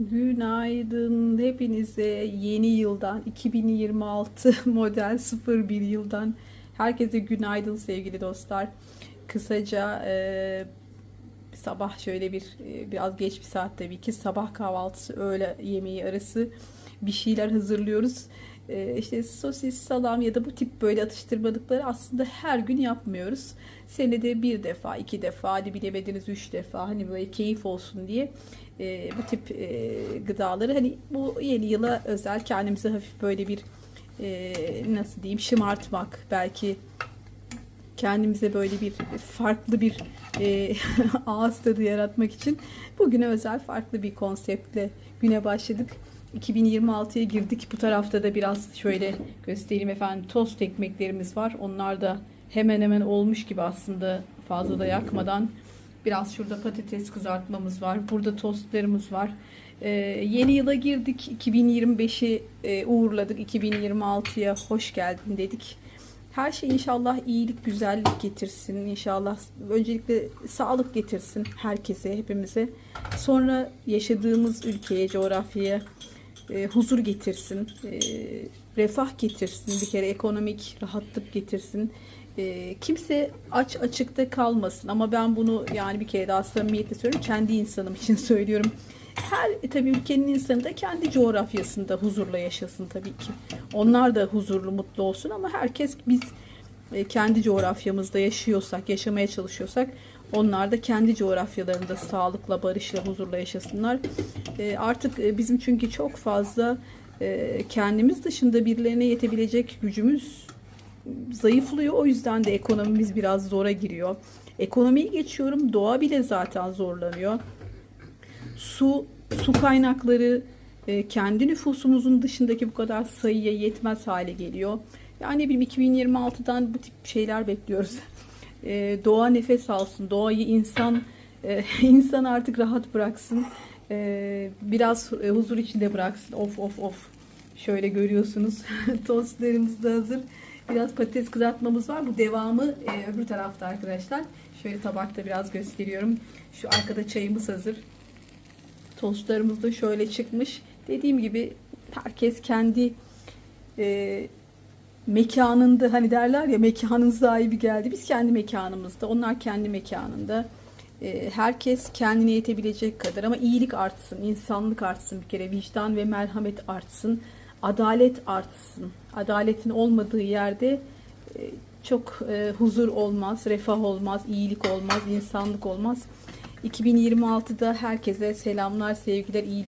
Günaydın hepinize yeni yıldan 2026 model 01 yıldan herkese günaydın sevgili dostlar. Kısaca e, sabah şöyle bir biraz geç bir saat tabii ki sabah kahvaltısı öğle yemeği arası bir şeyler hazırlıyoruz. E, işte sosis, salam ya da bu tip böyle atıştırmalıkları aslında her gün yapmıyoruz. Senede bir defa, iki defa, hadi bilemediniz üç defa hani böyle keyif olsun diye e, bu tip e, gıdaları hani bu yeni yıla özel kendimize hafif böyle bir e, nasıl diyeyim şımartmak belki kendimize böyle bir farklı bir e, ağız tadı yaratmak için bugüne özel farklı bir konseptle güne başladık. 2026'ya girdik. Bu tarafta da biraz şöyle göstereyim efendim. Tost ekmeklerimiz var. Onlar da hemen hemen olmuş gibi aslında fazla da yakmadan. Biraz şurada patates kızartmamız var. Burada tostlarımız var. Ee, yeni yıla girdik. 2025'i e, uğurladık. 2026'ya hoş geldin dedik. Her şey inşallah iyilik, güzellik getirsin. İnşallah öncelikle sağlık getirsin herkese, hepimize. Sonra yaşadığımız ülkeye, coğrafyaya e, huzur getirsin. E, refah getirsin. Bir kere ekonomik rahatlık getirsin. E, kimse aç açıkta kalmasın. Ama ben bunu yani bir kere daha samimiyetle söylüyorum. Kendi insanım için söylüyorum. Her e, tabii ülkenin insanı da kendi coğrafyasında huzurla yaşasın tabii ki. Onlar da huzurlu, mutlu olsun ama herkes biz e, kendi coğrafyamızda yaşıyorsak, yaşamaya çalışıyorsak onlar da kendi coğrafyalarında sağlıkla, barışla, huzurla yaşasınlar. E, Artık e, bizim çünkü çok fazla e, kendimiz dışında birilerine yetebilecek gücümüz zayıflıyor. O yüzden de ekonomimiz biraz zora giriyor. Ekonomiyi geçiyorum. Doğa bile zaten zorlanıyor. Su su kaynakları e, kendi nüfusumuzun dışındaki bu kadar sayıya yetmez hale geliyor. Yani ne bileyim 2026'dan bu tip şeyler bekliyoruz. E, doğa nefes alsın. Doğayı insan e, insan artık rahat bıraksın. E, biraz e, huzur içinde bıraksın. Of of of. Şöyle görüyorsunuz. Tostlarımız da hazır. Biraz patates kızartmamız var. Bu devamı e, öbür tarafta arkadaşlar. Şöyle tabakta biraz gösteriyorum. Şu arkada çayımız hazır. Tostlarımız da şöyle çıkmış. Dediğim gibi herkes kendi e, mekanında hani derler ya mekanın sahibi geldi. Biz kendi mekanımızda, onlar kendi mekanında. E, herkes kendine yetebilecek kadar ama iyilik artsın, insanlık artsın bir kere, vicdan ve merhamet artsın, adalet artsın. Adaletin olmadığı yerde e, çok e, huzur olmaz, refah olmaz, iyilik olmaz, insanlık olmaz. 2026'da herkese selamlar, sevgiler, iyi